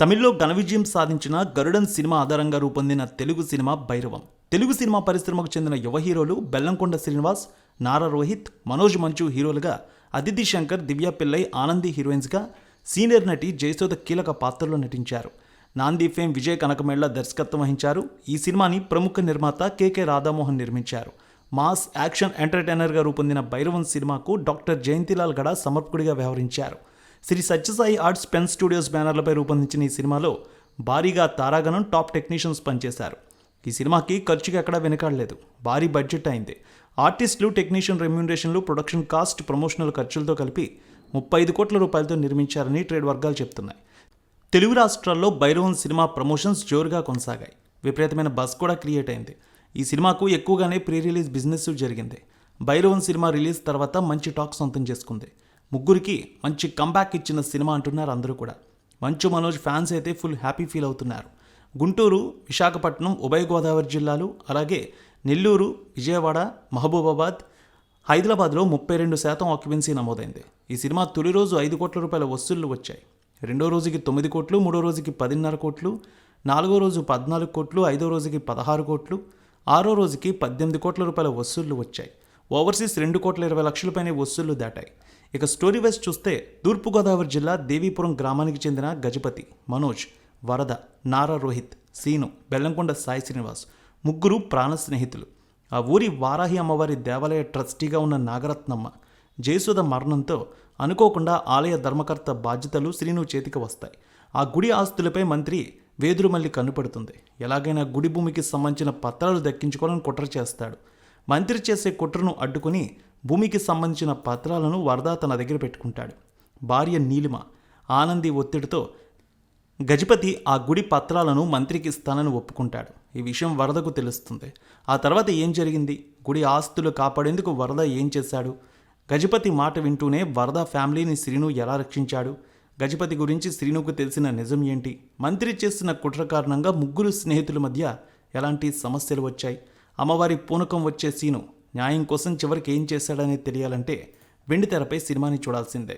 తమిళ్ళో ఘన విజయం సాధించిన గరుడన్ సినిమా ఆధారంగా రూపొందిన తెలుగు సినిమా భైరవం. తెలుగు సినిమా పరిశ్రమకు చెందిన యువ హీరోలు బెల్లంకొండ శ్రీనివాస్ నారా రోహిత్ మనోజ్ మంచు హీరోలుగా అదితి శంకర్ దివ్య పిల్లై ఆనంది హీరోయిన్స్గా సీనియర్ నటి జయసోద కీలక పాత్రలో నటించారు. నాంది ఫేమ్ విజయ్ కనకమేళ్ళ దర్శకత్వం వహించారు. ఈ సినిమాని ప్రముఖ నిర్మాత కేకే రాధామోహన్ నిర్మించారు. మాస్ యాక్షన్ ఎంటర్టైనర్గా రూపొందిన భైరవం సినిమాకు డాక్టర్ జయంతిలాల్ గడ సమర్పకుడిగా వ్యవహరించారు. Sri Sathyasai arts Pen Studios బ్యానర్లపై రూపొందించిన ఈ సినిమాలో భారీగా తారాగణం టాప్ టెక్నీషియన్స్ పనిచేశారు. ఈ సినిమాకి ఖర్చుకి ఎక్కడా వెనకాడలేదు. భారీ బడ్జెట్ అయింది. ఆర్టిస్టులు టెక్నీషియన్ రెమ్యూనరేషన్లు ప్రొడక్షన్ కాస్ట్ ప్రమోషనల్ ఖర్చులతో కలిపి ముప్పై ఐదు కోట్ల రూపాయలతో నిర్మించారని ట్రేడ్ వర్గాలు చెప్తున్నాయి. తెలుగు రాష్ట్రాల్లో భైరవం సినిమా ప్రమోషన్స్ జోరుగా కొనసాగాయి. విపరీతమైన బస్ కూడా క్రియేట్ అయింది. ఈ సినిమాకు ఎక్కువగానే ప్రీ రిలీజ్ బిజినెస్ జరిగింది. భైరవం సినిమా రిలీజ్ తర్వాత మంచి టాక్ సొంతం చేసుకుంది. ముగ్గురికి మంచి కంబ్యాక్ ఇచ్చిన సినిమా అంటున్నారు అందరూ కూడా. మంచు మనోజ్ ఫ్యాన్స్ అయితే ఫుల్ హ్యాపీ ఫీల్ అవుతున్నారు. గుంటూరు విశాఖపట్నం ఉభయ గోదావరి జిల్లాలు అలాగే నెల్లూరు విజయవాడ మహబూబాబాద్ హైదరాబాద్లో ముప్పై రెండు శాతం ఆక్యుపెన్సీ నమోదైంది. ఈ సినిమా తొలి రోజు ఐదు కోట్ల రూపాయల వసూళ్ళు వచ్చాయి. రెండో రోజుకి తొమ్మిది కోట్లు మూడో రోజుకి పదిన్నర కోట్లు నాలుగో రోజు పద్నాలుగు కోట్లు ఐదో రోజుకి పదహారు కోట్లు ఆరో రోజుకి పద్దెనిమిది కోట్ల రూపాయల వసూళ్ళు వచ్చాయి. ఓవర్సీస్ రెండు కోట్ల ఇరవై లక్షలపైనే వసూళ్ళు దాటాయి. ఇక స్టోరీ వైజ్ చూస్తే తూర్పుగోదావరి జిల్లా దేవీపురం గ్రామానికి చెందిన గజపతి మనోజ్ వరద నారా రోహిత్ సీను బెల్లంకొండ సాయి శ్రీనివాస్ ముగ్గురు ప్రాణ స్నేహితులు. ఆ ఊరి వారాహి అమ్మవారి దేవాలయ ట్రస్టీగా ఉన్న నాగరత్నమ్మ జయసుధ మరణంతో అనుకోకుండా ఆలయ ధర్మకర్త బాధ్యతలు శ్రీను చేతికి వస్తాయి. ఆ గుడి ఆస్తులపై మంత్రి వేదురుమల్లి కన్నుపడుతుంది. ఎలాగైనా గుడి భూమికి సంబంధించిన పత్రాలు దక్కించుకోవాలని కుట్ర చేస్తాడు. మంత్రి చేసే కుట్రను అడ్డుకుని భూమికి సంబంధించిన పత్రాలను వరద తన దగ్గర పెట్టుకుంటాడు. భార్య నీలిమ ఆనంది ఒత్తిడితో గజపతి ఆ గుడి పత్రాలను మంత్రికి ఇస్తానని ఒప్పుకుంటాడు. ఈ విషయం వరదకు తెలుస్తుంది. ఆ తర్వాత ఏం జరిగింది? గుడి ఆస్తులు కాపాడేందుకు వరద ఏం చేశాడు? గజపతి మాట వింటూనే వరద ఫ్యామిలీని శ్రీను ఎలా రక్షించాడు? గజపతి గురించి శ్రీనుకు తెలిసిన నిజం ఏంటి? మంత్రి చేసిన కుట్ర కారణంగా ముగ్గురు స్నేహితుల మధ్య ఎలాంటి సమస్యలు వచ్చాయి? అమ్మవారి పూనకం వచ్చే సీను న్యాయం కోసం చివరికి ఏం చేశాడనేది తెలియాలంటే వెండి తెరపై సినిమాని చూడాల్సిందే.